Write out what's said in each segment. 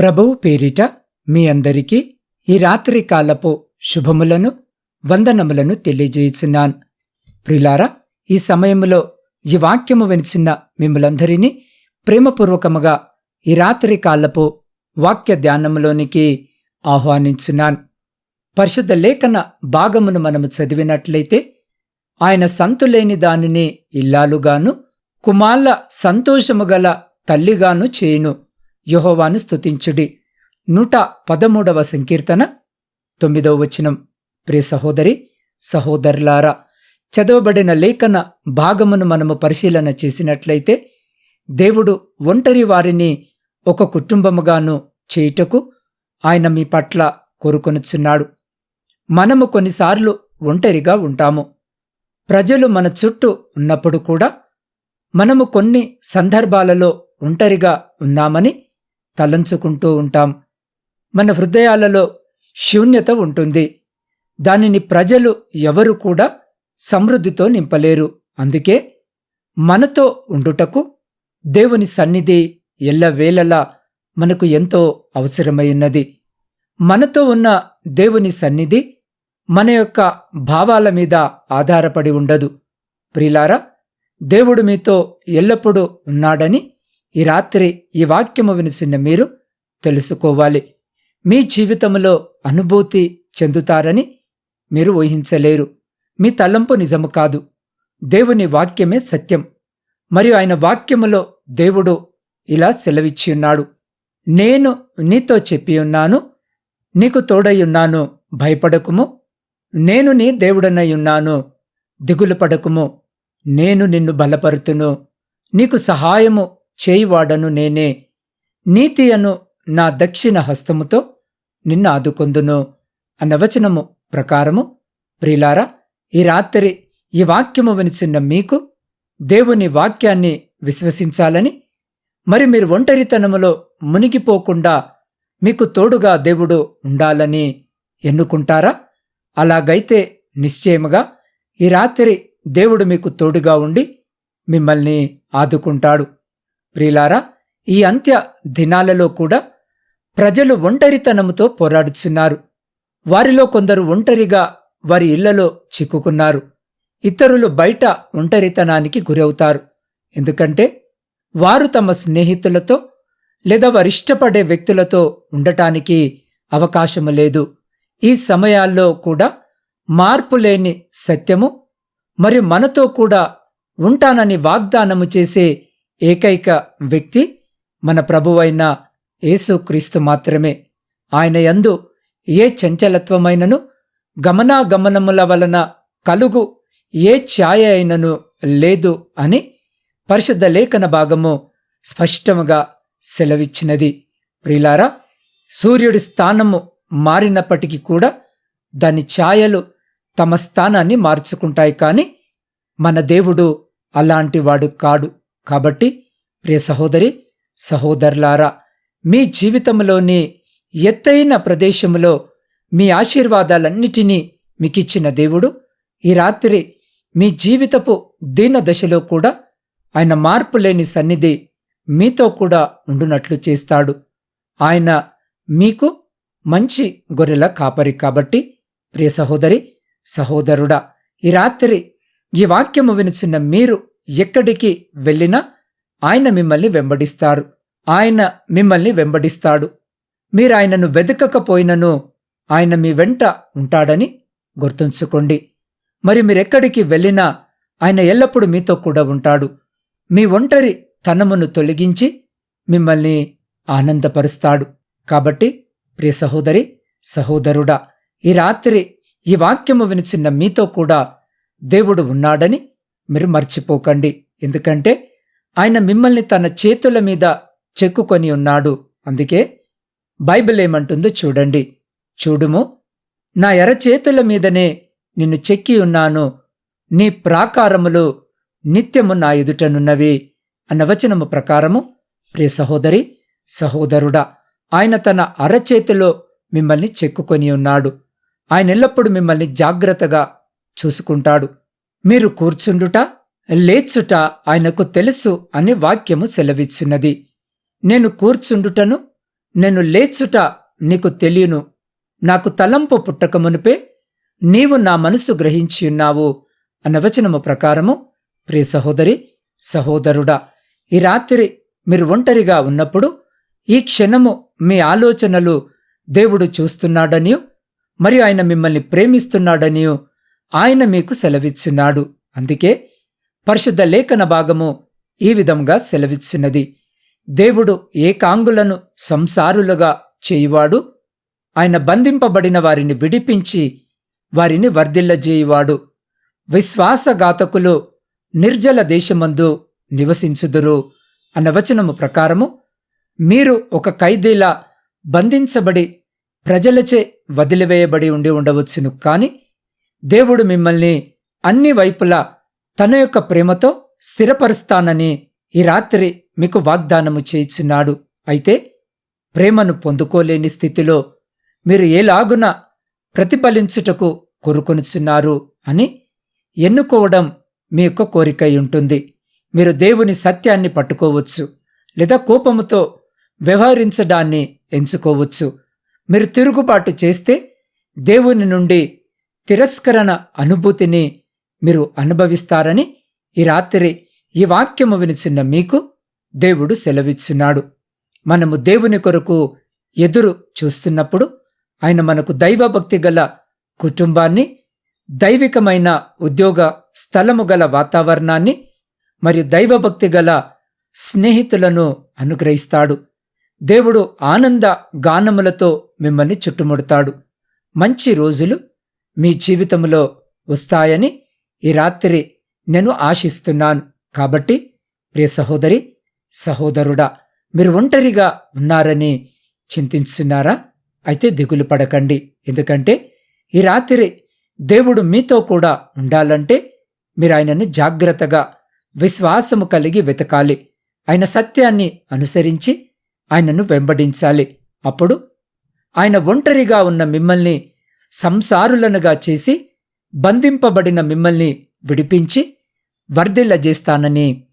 ప్రభువు పేరిట మీ అందరికీ ఈ రాత్రి కాలపు శుభములను వందనములను తెలియజేయుచున్నాను. ప్రిలారా ఈ సమయంలో ఈ వాక్యము వినిచిన మిమ్మలందరినీ ప్రేమపూర్వకముగా ఈ రాత్రి కాలపు వాక్య ధ్యానములోనికి ఆహ్వానించున్నాను. పరిశుద్ధ లేఖన భాగమును మనము చదివినట్లయితే ఆయన సంతులేని దానిని ఇల్లాలుగాను కుమార్ల సంతోషము గల తల్లిగాను చేయును. యహోవాను స్తుతించుడి. నూట పదమూడవ సంకీర్తన తొమ్మిదవ వచనం. ప్రియ సహోదరి సహోదరులారా చదవబడిన లేఖన భాగమును మనము పరిశీలన చేసినట్లయితే దేవుడు ఒంటరి వారిని ఒక కుటుంబముగాను చేయుటకు ఆయన మీ పట్ల కోరుకొనుచున్నాడు. మనము కొన్నిసార్లు ఒంటరిగా ఉంటాము. ప్రజలు మన చుట్టూ ఉన్నప్పుడు కూడా మనము కొన్ని సందర్భాలలో ఒంటరిగా ఉన్నామని తలంచుకుంటూ ఉంటాం. మన హృదయాలలో శూన్యత ఉంటుంది. దానిని ప్రజలు ఎవరు కూడా సమృద్ధితో నింపలేరు. అందుకే మనతో ఉండుటకు దేవుని సన్నిధి ఎల్లవేళలా మనకు ఎంతో అవసరమైనది మనతో ఉన్న దేవుని సన్నిధి మన యొక్క భావాల మీద ఆధారపడి ఉండదు. ప్రిలారా దేవుడు మీతో ఎల్లప్పుడూ ఉన్నాడని ఈ రాత్రి ఈ వాక్యము వినిసిన మీరు తెలుసుకోవాలి. మీ జీవితంలో అనుభూతి చెందుతారని మీరు ఊహించలేరు. మీ తలంపు నిజము కాదు. దేవుని వాక్యమే సత్యం. మరియు ఆయన వాక్యములో దేవుడు ఇలా సెలవిచ్చి ఉన్నాడు. నేను నీతో చెప్పి ఉన్నాను నీకు తోడై భయపడకుము. నేను నీ దేవుడనై ఉన్నాను దిగులు పడకుము నేను నిన్ను బలపరుతును. నీకు సహాయము చేయివాడను నేనే. నీతియను నా దక్షిణ హస్తముతో నిన్న ఆదుకొందును. అన్న వచనము ప్రకారము ప్రిలారా ఈ రాత్రి ఈ వాక్యము వినిచిన్న మీకు దేవుని వాక్యాన్ని విశ్వసించాలని మరి మీరు ఒంటరితనములో మునిగిపోకుండా మీకు తోడుగా దేవుడు ఉండాలని ఎన్నుకుంటారా? అలాగైతే నిశ్చయముగా ఈ రాత్రి దేవుడు మీకు తోడుగా ఉండి మిమ్మల్ని ఆదుకుంటాడు. ప్రిలారా ఈ అంత్య దినాలలో కూడా ప్రజలు ఒంటరితనముతో పోరాడుచున్నారు. వారిలో కొందరు ఒంటరిగా వారి ఇళ్ళలో చిక్కుకున్నారు. ఇతరులు బయట ఒంటరితనానికి గురవుతారు. ఎందుకంటే వారు తమ స్నేహితులతో లేదా వారిష్టపడే వ్యక్తులతో ఉండటానికి అవకాశము లేదు. ఈ సమయాల్లో కూడా మార్పు లేని సత్యము మరియు మనతో కూడా ఉంటానని వాగ్దానము చేసే ఏకైక వ్యక్తి మన ప్రభువైన యేసుక్రీస్తు మాత్రమే. ఆయన యందు ఏ చంచలత్వమైనను గమనాగమనముల వలన కలుగు ఏ ఛాయ అయినను లేదు అని పరిశుద్ధ లేఖన భాగము స్పష్టముగా సెలవిచ్చినది. ప్రిలారా సూర్యుడి స్థానము మారినప్పటికీ కూడా దాని ఛాయలు తమ స్థానాన్ని మార్చుకుంటాయి కాని మన దేవుడు అలాంటివాడు కాడు. కాబట్టి ప్రియ సహోదరి సహోదరులారా మీ జీవితంలోని ఎత్తైన ప్రదేశములో మీ ఆశీర్వాదాలన్నిటినీ మీకిచ్చిన దేవుడు ఈ రాత్రి మీ జీవితపు దీన దశలో కూడా ఆయన మార్పు లేని సన్నిధి మీతో కూడా ఉండునట్లు చేస్తాడు. ఆయన మీకు మంచి గొర్రెల కాపరి కాబట్టి ప్రియ సహోదరి సహోదరుడా ఈ రాత్రి ఈ వాక్యము వినిచిన మీరు ఎక్కడికి వెళ్ళినా ఆయన మిమ్మల్ని వెంబడిస్తారు. ఆయన మిమ్మల్ని వెంబడిస్తాడు. మీరు ఆయనను వెతకకపోయినను ఆయన మీ వెంట ఉంటాడని గుర్తుంచుకోండి. మరి మీరెక్కడికి వెళ్ళినా ఆయన ఎల్లప్పుడూ మీతో కూడా ఉంటాడు. మీ ఒంటరి తనమును తొలగించి మిమ్మల్ని ఆనందపరుస్తాడు. కాబట్టి ప్రియ సహోదరి సహోదరుడా ఈ రాత్రి ఈ వాక్యము వినిచిన్న మీతో కూడా దేవుడు ఉన్నాడని మీరు మర్చిపోకండి. ఎందుకంటే ఆయన మిమ్మల్ని తన చేతుల మీద చెక్కుకొని ఉన్నాడు. అందుకే బైబిల్ ఏమంటుందో చూడండి. చూడుము. నా ఎరచేతుల మీదనే నిన్ను చెక్కి ఉన్నాను. నీ ప్రాకారములు నిత్యము నా ఎదుటనున్నవి అన్న వచనము ప్రకారము ప్రియ సహోదరి సహోదరుడా ఆయన తన అరచేతిలో మిమ్మల్ని చెక్కుకొని ఉన్నాడు. ఆయన ఎల్లప్పుడూ మిమ్మల్ని జాగ్రత్తగా చూసుకుంటాడు. మీరు కూర్చుండుట లేచుట ఆయనకు తెలుసు అని వాక్యము సెలవిచ్చినది. నేను కూర్చుండుటను నేను లేచుట నీకు తెలియను. నాకు తలంపు పుట్టకమునిపే నీవు నా మనసు గ్రహించియున్నావు అన్న వచనము ప్రకారము ప్రియ సహోదరి సహోదరుడా ఈ రాత్రి మీరు ఒంటరిగా ఉన్నప్పుడు ఈ క్షణము మీ ఆలోచనలు దేవుడు చూస్తున్నాడనియు మరియు ఆయన మిమ్మల్ని ప్రేమిస్తున్నాడనియు ఆయన మీకు సెలవిచ్చున్నాడు అందుకే పరిశుద్ధ లేఖన భాగము ఈ విధంగా సెలవిచ్చినది. దేవుడు ఏకాంగులను సంసారులుగా చేయువాడు. ఆయన బంధింపబడిన వారిని విడిపించి వారిని వర్ధిల్లజేయువాడు. విశ్వాసఘాతకులు నిర్జల దేశమందు నివసించుదురు అన్న వచనము ప్రకారము మీరు ఒక ఖైదీలా బంధించబడి ప్రజలచే వదిలివేయబడి ఉండి ఉండవచ్చును. కానీ దేవుడు మిమ్మల్ని అన్ని వైపులా తన యొక్క ప్రేమతో స్థిరపరుస్తానని ఈ రాత్రి మీకు వాగ్దానము చేయిచున్నాడు. అయితే ప్రేమను పొందుకోలేని స్థితిలో మీరు ఏలాగున ప్రతిఫలించుటకు కోరుకొనుచున్నారు అని ఎన్నుకోవడం మీ యొక్క కోరిక ఉంటుంది. మీరు దేవుని సత్యాన్ని పట్టుకోవచ్చు లేదా కోపముతో వ్యవహరించడాన్ని ఎంచుకోవచ్చు. మీరు తిరుగుబాటు చేస్తే దేవుని నుండి తిరస్కరణ అనుభూతిని మీరు అనుభవిస్తారని ఈ రాత్రి ఈ వాక్యము వినిచిన్న మీకు దేవుడు సెలవిచ్చున్నాడు. మనము దేవుని కొరకు ఎదురు చూస్తున్నప్పుడు ఆయన మనకు దైవభక్తి గల కుటుంబాన్ని దైవికమైన ఉద్యోగ స్థలము గల వాతావరణాన్ని మరియు దైవభక్తి గల స్నేహితులను అనుగ్రహిస్తాడు. దేవుడు ఆనంద గానములతో మిమ్మల్ని చుట్టుముడతాడు. మంచి రోజులు మీ జీవితంలో వస్తాయని ఈ రాత్రి నేను ఆశిస్తున్నాను. కాబట్టి ప్రియ సహోదరి సహోదరుడా మీరు ఒంటరిగా ఉన్నారని చింతిస్తున్నారా అయితే దిగులు పడకండి. ఎందుకంటే ఈ రాత్రి దేవుడు మీతో కూడా ఉండాలంటే మీరు ఆయనను జాగ్రత్తగా విశ్వాసము కలిగి వెతకాలి. ఆయన సత్యాన్ని అనుసరించి ఆయనను వెంబడించాలి. అప్పుడు ఆయన ఒంటరిగా ఉన్న మిమ్మల్ని సంసారులనుగా చేసి బంధింపబడిన మిమ్మల్ని విడిపించి వర్ధిల్లజేస్తానని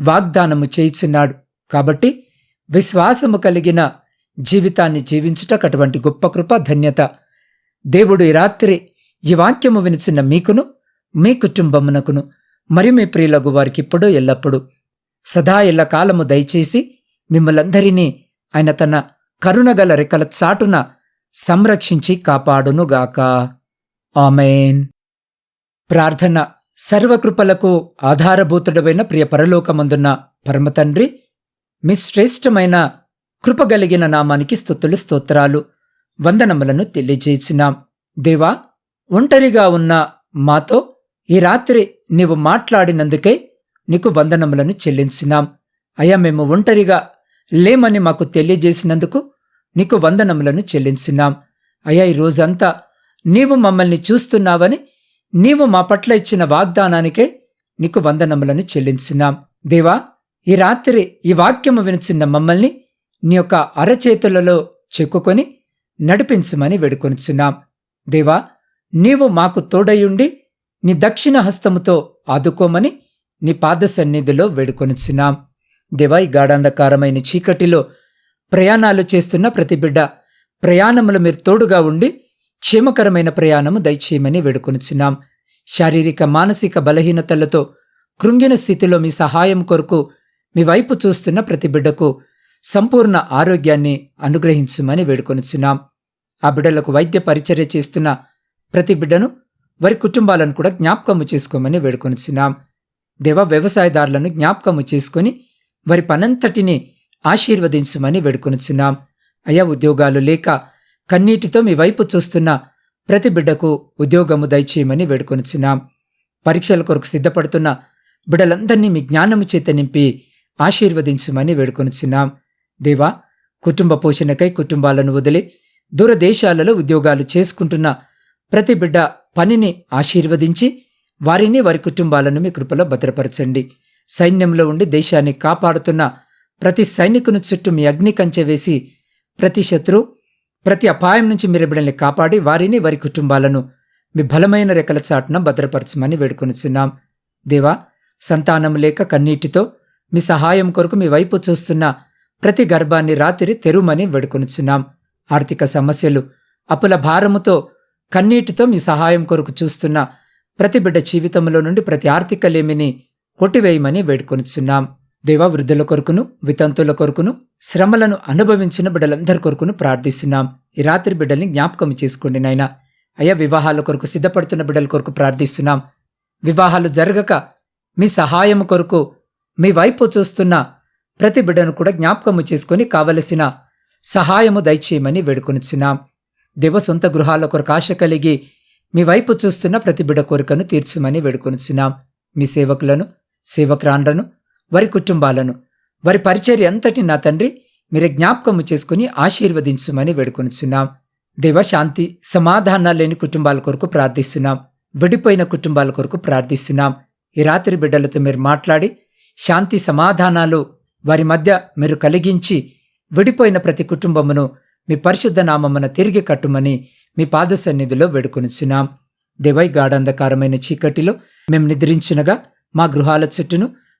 వాగ్దానము చేయిచున్నాడు. కాబట్టి విశ్వాసము కలిగిన జీవితాన్ని జీవించుటకు అటువంటి గొప్ప కృప ధన్యత. దేవుడు ఈ రాత్రి ఈ వాక్యము వినిచిన మీకును మీ కుటుంబమునకును మరి మీ ప్రియులకు వారికి ఇప్పుడు ఎల్లప్పుడూ సదా ఎల్ల కాలము దయచేసి మిమ్మలందరినీ ఆయన తన కరుణగల రెక్కల చాటున సంరక్షించి కాపాడునుగాక. ఆమెన్. ప్రార్థన. సర్వకృపలకు ఆధారభూతుడమైన ప్రియ పరలోకమందున్న పరమతండ్రి మీ శ్రేష్టమైన కృపగలిగిన నామానికి స్థుతులు స్తోత్రాలు వందనములను తెలియజేసినాం. దేవా ఒంటరిగా ఉన్న మాతో ఈ రాత్రి నీవు మాట్లాడినందుకే నీకు వందనములను చెల్లించినాం. అయ్యా మేము ఒంటరిగా లేమని మాకు తెలియజేసినందుకు నీకు వందనములను చెల్లించినాం అయ్యా ఈ రోజంతా నీవు మమ్మల్ని చూస్తున్నావని నీవు మా పట్ల ఇచ్చిన వాగ్దానానికే నీకు వందనములను చెల్లించినాం దేవా ఈ రాత్రి ఈ వాక్యము వినిచిన్న మమ్మల్ని నీ యొక్క అరచేతులలో చెక్కుకొని నడిపించమని వేడుకొనిచున్నాం. దేవా నీవు మాకు తోడయుండి నీ దక్షిణ హస్తముతో ఆదుకోమని నీ పాద సన్నిధిలో వేడుకొనిచున్నాం. దేవా ఈ గాఢాంధకారమైన చీకటిలో ప్రయాణాలు చేస్తున్న ప్రతి బిడ్డ. ప్రయాణములు మీరు తోడుగా ఉండి క్షేమకరమైన ప్రయాణము దయచేయమని వేడుకొనిచున్నాం. శారీరక మానసిక బలహీనతలతో కృంగిన స్థితిలో మీ సహాయం కొరకు మీ వైపు చూస్తున్న ప్రతి బిడ్డకు సంపూర్ణ ఆరోగ్యాన్ని అనుగ్రహించుమని వేడుకొనిచున్నాం. ఆ బిడ్డలకు వైద్య పరిచర్య చేస్తున్న ప్రతి బిడ్డను వారి కుటుంబాలను కూడా జ్ఞాపకము చేసుకోమని వేడుకొనిచున్నాం. దేవ వ్యవసాయదారులను జ్ఞాపకము చేసుకొని వారి పనంతటిని ఆశీర్వదించుమని వేడుకొనుచున్నాం. అయా ఉద్యోగాలు లేక కన్నీటితో మీ వైపు చూస్తున్న ప్రతి బిడ్డకు ఉద్యోగము దయచేయమని వేడుకొనుచున్నాం. పరీక్షల కొరకు సిద్ధపడుతున్న బిడ్డలందరినీ మీ జ్ఞానము చేత నింపి ఆశీర్వదించుమని వేడుకొనుచున్నాం. దేవా కుటుంబ పోషణకై కుటుంబాలను వదిలి దూరదేశాలలో ఉద్యోగాలు చేసుకుంటున్న ప్రతి బిడ్డ పనిని ఆశీర్వదించి వారిని వారి కుటుంబాలను మీ కృపలో భద్రపరచండి. సైన్యంలో ఉండి దేశాన్ని కాపాడుతున్న ప్రతి సైనికుని చుట్టూ మీ అగ్ని కంచె వేసి ప్రతి శత్రు ప్రతి అపాయం నుంచి మీరు బిడ్డల్ని కాపాడి వారిని వారి కుటుంబాలను మీ బలమైన రెక్కల చాటున భద్రపరచమని వేడుకొనిచున్నాం. దేవా సంతానం లేక కన్నీటితో మీ సహాయం కొరకు మీ వైపు చూస్తున్న ప్రతి గర్భాన్ని రాత్రి తెరుమని వేడుకొనిచున్నాం. ఆర్థిక సమస్యలు అప్పుల భారముతో కన్నీటితో మీ సహాయం కొరకు చూస్తున్న ప్రతి బిడ్డ జీవితంలో నుండి ప్రతి ఆర్థిక లేమిని కొట్టివేయమని వేడుకొనిచున్నాం. దేవా వృద్ధుల కొరకును వితంతుల కొరకును శ్రమలను అనుభవించిన బిడ్డలందరి కొరకును ప్రార్థిస్తున్నాం. ఈ రాత్రి బిడ్డల్ని జ్ఞాపకం చేసుకోండి నాయనా. అయ్యా వివాహాల కొరకు సిద్ధపడుతున్న బిడ్డల కొరకు ప్రార్థిస్తున్నాం. వివాహాలు జరగక మీ సహాయం కొరకు మీ వైపు చూస్తున్న ప్రతి బిడ్డను కూడా జ్ఞాపకము చేసుకొని కావలసిన సహాయము దయచేయమని వేడుకొనిచున్నాం. దేవ సొంత గృహాల కొరకు ఆశ కలిగి మీ వైపు చూస్తున్న ప్రతి బిడ్డ కోరికను తీర్చమని వేడుకొనిచున్నాం. మీ సేవకులను సేవకురాండ్లను వారి కుటుంబాలను వారి పరిచర్య అంతటి నా తండ్రి మీరే జ్ఞాపకము చేసుకుని ఆశీర్వదించమని వేడుకొనిచున్నాం. దేవ శాంతి సమాధానాలు లేని కుటుంబాల కొరకు ప్రార్థిస్తున్నాం. విడిపోయిన కుటుంబాల కొరకు ప్రార్థిస్తున్నాం. ఈ రాత్రి బిడ్డలతో మీరు మాట్లాడి శాంతి సమాధానాలు వారి మధ్య మీరు కలిగించి విడిపోయిన ప్రతి కుటుంబమును మీ పరిశుద్ధ నామమున తిరిగి కట్టుమని మీ పాద సన్నిధిలో వేడుకొనిచున్నాం. దేవై గాఢంధకారమైన చీకటిలో మేము నిద్రించినగా మా గృహాల చుట్టూను